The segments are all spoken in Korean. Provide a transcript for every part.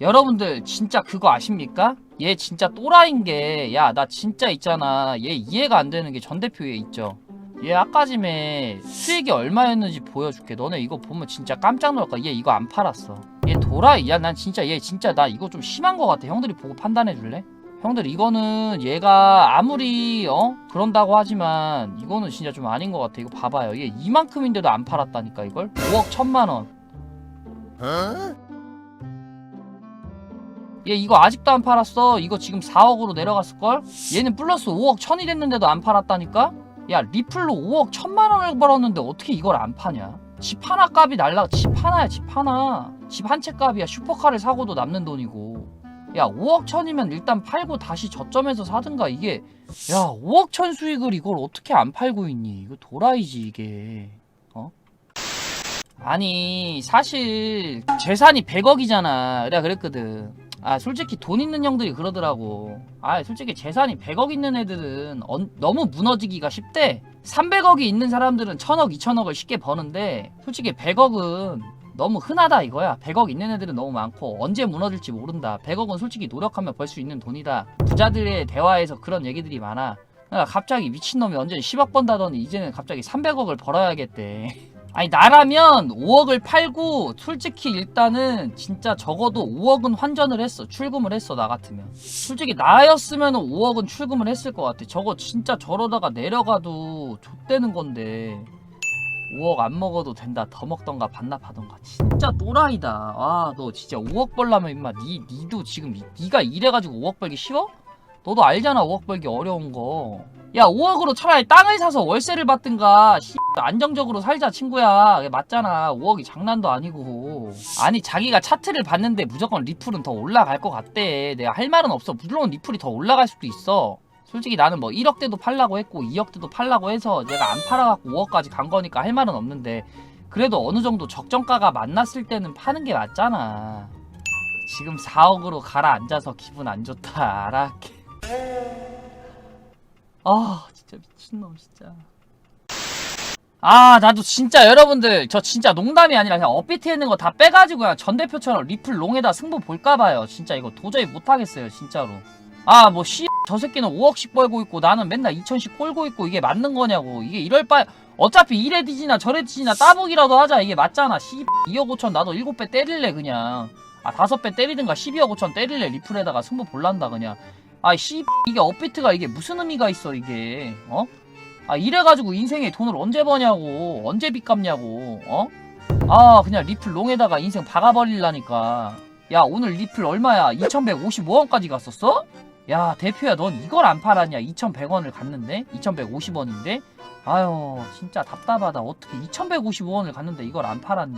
여러분들 진짜 그거 아십니까? 얘 진짜 또라이인 게 야 나 진짜 있잖아. 얘 이해가 안 되는 게 전 대표 얘 있죠. 얘 아까 전에 수익이 얼마였는지 보여줄게. 너네 이거 보면 진짜 깜짝 놀랄 거야. 얘 이거 안 팔았어. 얘 도라이. 야 난 진짜 얘 진짜 나 이거 좀 심한 거 같아. 형들이 보고 판단해 줄래? 형들 이거는 얘가 아무리 어? 그런다고 하지만 이거는 진짜 좀 아닌 것 같아. 이거 봐봐요. 얘 이만큼인데도 안 팔았다니까 이걸? 5억 천만 원 얘 이거 아직도 안 팔았어. 이거 지금 4억으로 내려갔을걸? 얘는 플러스 5억 천이 됐는데도 안 팔았다니까? 야, 리플로 5억 천만 원을 벌었는데 어떻게 이걸 안 파냐? 집 하나 값이 날라, 집 하나야, 집 하나. 집 한 채 값이야. 슈퍼카를 사고도 남는 돈이고. 야, 5억 천이면 일단 팔고 다시 저점에서 사든가. 이게, 야, 5억 천 수익을 이걸 어떻게 안 팔고 있니? 이거 도라이지, 이게. 어? 아니, 사실, 재산이 100억이잖아. 내가 그랬거든. 아 솔직히 돈 있는 형들이 그러더라고. 아 솔직히 재산이 100억 있는 애들은 언- 너무 무너지기가 쉽대. 300억이 있는 사람들은 1000억 2000억을 쉽게 버는데 솔직히 100억은 너무 흔하다 이거야. 100억 있는 애들은 너무 많고 언제 무너질지 모른다. 100억은 솔직히 노력하면 벌 수 있는 돈이다. 부자들의 대화에서 그런 얘기들이 많아. 그러니까 갑자기 미친놈이 언제 10억 번다더니 이제는 갑자기 300억을 벌어야겠대 아니 나라면 5억을 팔고 솔직히 일단은 진짜 적어도 5억은 환전을 했어. 출금을 했어 나 같으면. 솔직히 나였으면 5억은 출금을 했을 것 같아. 저거 진짜 저러다가 내려가도 좆되는 건데 5억 안 먹어도 된다. 더 먹던가 반납하던가. 진짜 또라이다. 와너 진짜 5억 벌라면 임마 니, 니도 지금 니- 니가 이래가지고 5억 벌기 쉬워? 너도 알잖아 5억 벌기 어려운 거. 야 5억으로 차라리 땅을 사서 월세를 받든가 씨, 안정적으로 살자 친구야. 맞잖아. 5억이 장난도 아니고. 아니 자기가 차트를 봤는데 무조건 리플은 더 올라갈 것 같대. 내가 할 말은 없어. 물론 리플이 더 올라갈 수도 있어. 솔직히 나는 뭐 1억대도 팔라고 했고 2억대도 팔라고 해서 내가 안 팔아갖고 5억까지 간 거니까 할 말은 없는데 그래도 어느 정도 적정가가 만났을 때는 파는 게 맞잖아. 지금 4억으로 가라앉아서 기분 안 좋다. 알아게. 아 진짜 미친놈 진짜. 아 나도 진짜 여러분들 저 진짜 농담이 아니라 그냥 업비트에 있는 거 다 빼가지고 그냥 전 대표처럼 리플 롱에다 승부 볼까봐요. 진짜 이거 도저히 못하겠어요 진짜로. 아뭐 씨 저 새끼는 5억씩 벌고 있고 나는 맨날 2천씩 꼴고 있고 이게 맞는 거냐고. 이게 이럴 바 어차피 이래 뒤지나 저래 뒤지나 따보기라도 하자. 이게 맞잖아. 씨 2억 5천 나도 7배 때릴래 그냥. 아 5배 때리든가 12억 5천 때릴래 리플에다가 승부 볼란다 그냥 아, 씨, 이게 업비트가 이게 무슨 의미가 있어, 이게, 어? 아, 이래가지고 인생에 돈을 언제 버냐고, 언제 빚 갚냐고, 어? 아, 그냥 리플 롱에다가 인생 박아버릴라니까. 야, 오늘 리플 얼마야? 2155원까지 갔었어? 야, 대표야, 넌 이걸 안 팔았냐? 2100원을 갔는데? 2150원인데? 아유, 진짜 답답하다. 어떻게 2155원을 갔는데 이걸 안 팔았니?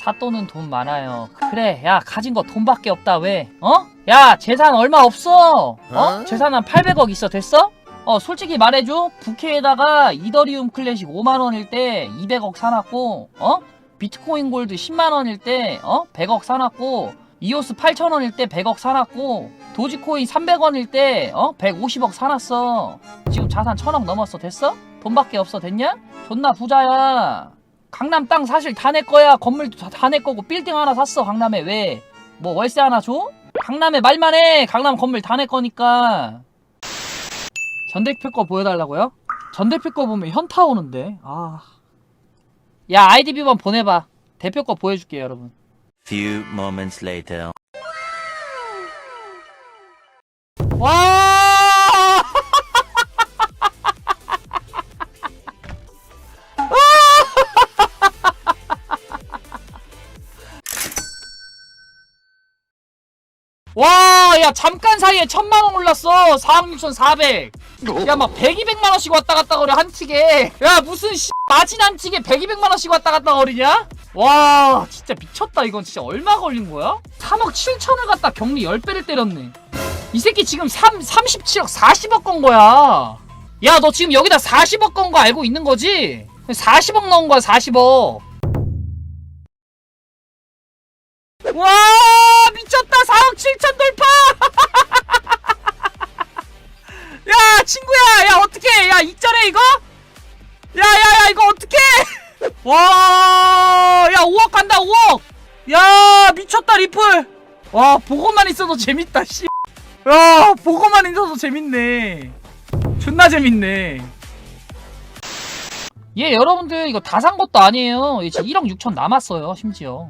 사또는 돈 많아요. 그래, 야, 가진 거 돈밖에 없다, 왜? 어? 야, 재산 얼마 없어! 어? 어? 재산 한 800억 있어, 됐어? 어, 솔직히 말해줘. 부캐에다가 이더리움 클래식 5만원일 때 200억 사놨고, 어? 비트코인 골드 10만원일 때, 어? 100억 사놨고, 이오스 8천원일 때 100억 사놨고, 도지코인 300원일 때, 어? 150억 사놨어. 지금 자산 1000억 넘었어, 됐어? 돈밖에 없어, 됐냐? 존나 부자야. 강남 땅 사실 다 내 거야. 건물도 다 내 거고 빌딩 하나 샀어. 강남에 왜? 뭐 월세 하나 줘? 강남에 말만 해. 강남 건물 다 내 거니까. 전 대표 거 보여달라고요? 전 대표 거 보면 현타 오는데. 아. 야 아이디 비번 보내봐. 대표 거 보여줄게요, 여러분. Few moments later. 와! 와, 야, 잠깐 사이에 천만 원 올랐어. 4억 6,400. 야, 막 100, 200만 원씩 왔다 갔다 거려, 한 틱에. 야, 무슨 씨, 마진 한 틱에 100, 200만 원씩 왔다 갔다 거리냐? 와, 진짜 미쳤다. 이건 진짜 얼마 걸린 거야? 3억 7천을 갖다 격리 10배를 때렸네. 이 새끼 지금 3, 37억 40억 건 거야. 야, 너 지금 여기다 40억 건 거 알고 있는 거지? 40억 넣은 거야, 40억. 와, 와, 야, 5억 간다, 5억. 야, 미쳤다, 리플. 와 보고만 있어도 재밌다 씨. 야 보고만 있어도 재밌네. 존나 재밌네. 얘 여러분들 이거 다 산 것도 아니에요. 얘 지금 1억 6천 남았어요 심지어.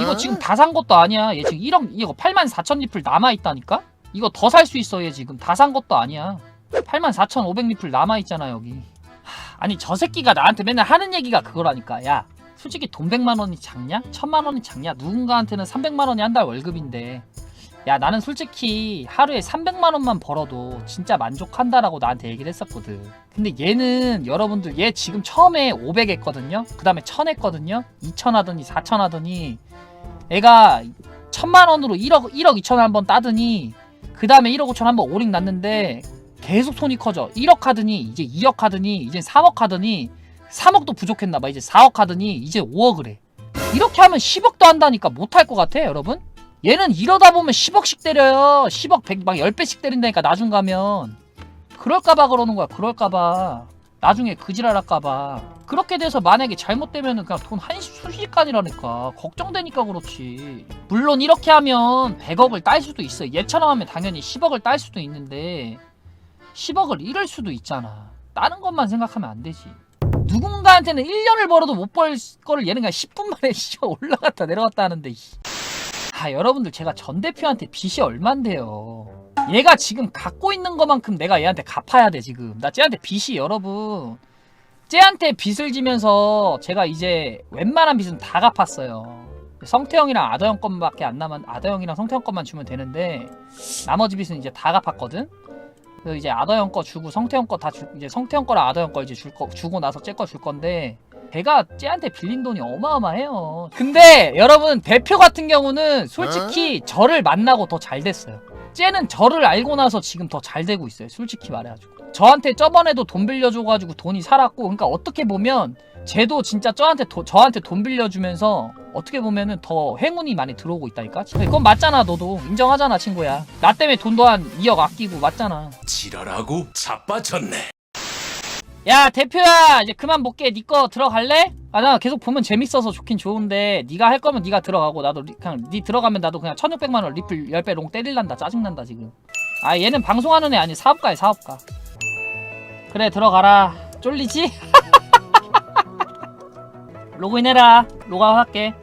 이거 지금 다 산 것도 아니야. 얘 지금 1억 이거 8만 4천 리플 남아 있다니까. 이거 더 살 수 있어 얘 지금 다 산 것도 아니야. 8만 4천 5백 리플 남아 있잖아 여기. 하, 아니 저 새끼가 나한테 맨날 하는 얘기가 그거라니까. 야 솔직히 돈 100만 원이 작냐? 1000만 원이 작냐? 누군가한테는 300만 원이 한 달 월급인데. 야 나는 솔직히 하루에 300만 원만 벌어도 진짜 만족한다라고 나한테 얘기를 했었거든. 근데 얘는 여러분들 얘 지금 처음에 500 했거든요. 그 다음에 1000 했거든요. 2000 하더니 4000 하더니 애가 1000만 원으로 1억 1억 2천 한번 따더니 그 다음에 1억 5천 한번 오링 났는데 계속 손이 커져. 1억 하더니 이제 2억 하더니 이제 3억 하더니 3억도 부족했나 봐. 이제 4억 하더니 이제 5억을 해. 이렇게 하면 10억도 한다니까 못할 것 같아 여러분? 얘는 이러다 보면 10억씩 때려요. 10억 100, 막 10배씩 때린다니까 나중 가면. 그럴까봐 그러는 거야. 그럴까봐. 나중에 그지랄 할까봐. 그렇게 돼서 만약에 잘못되면은 그냥 돈한 순식간이라니까. 걱정되니까 그렇지. 물론 이렇게 하면 100억을 딸 수도 있어. 얘처럼 하면 당연히 10억을 딸 수도 있는데 10억을 잃을 수도 있잖아. 다른 것만 생각하면 안 되지. 누군가한테는 1년을 벌어도 못 벌 거를 얘는 그냥 10분 만에 올라갔다 내려갔다 하는데 씨. 아 여러분들 제가 전 대표한테 빚이 얼만데요 얘가 지금 갖고 있는 것만큼 내가 얘한테 갚아야 돼 지금 나 쟤한테 빚이 여러분 쟤한테 빚을 지면서 제가 이제 웬만한 빚은 다 갚았어요 성태형이랑 아더형 것밖에 안 남았 아더형이랑 성태형 것만 주면 되는데 나머지 빚은 이제 다 갚았거든 그래서 이제 아더형 거 주고 성태형 거다 주, 이제 성태형 거랑 아더형 거 이제 줄 거 주고 나서 쟤 거 줄 건데 걔가 쟤한테 빌린 돈이 어마어마해요. 근데 여러분 대표 같은 경우는 솔직히 저를 만나고 더 잘 됐어요. 쟤는 저를 알고 나서 지금 더 잘 되고 있어요. 솔직히 말해가지고. 저한테 저번에도 돈 빌려줘가지고 돈이 살았고, 그러니까 어떻게 보면 쟤도 진짜 저한테 도- 저한테 돈 빌려주면서 어떻게 보면은 더 행운이 많이 들어오고 있다니까. 그건 맞잖아, 너도 인정하잖아, 친구야. 나 때문에 돈도 한 2억 아끼고 맞잖아. 지랄하고 자빠졌네. 야 대표야 이제 그만 볼게 니 거 들어갈래? 아 나 계속 보면 재밌어서 좋긴 좋은데 네가 할 거면 네가 들어가고 나도 리- 그냥 니 들어가면 나도 그냥 1600만 원 리플 10배 롱 때릴란다 짜증난다 지금 아 얘는 방송하는 애 아니 사업가야 사업가 그래 들어가라. 쫄리지? 로그인해라. 로그아웃 할게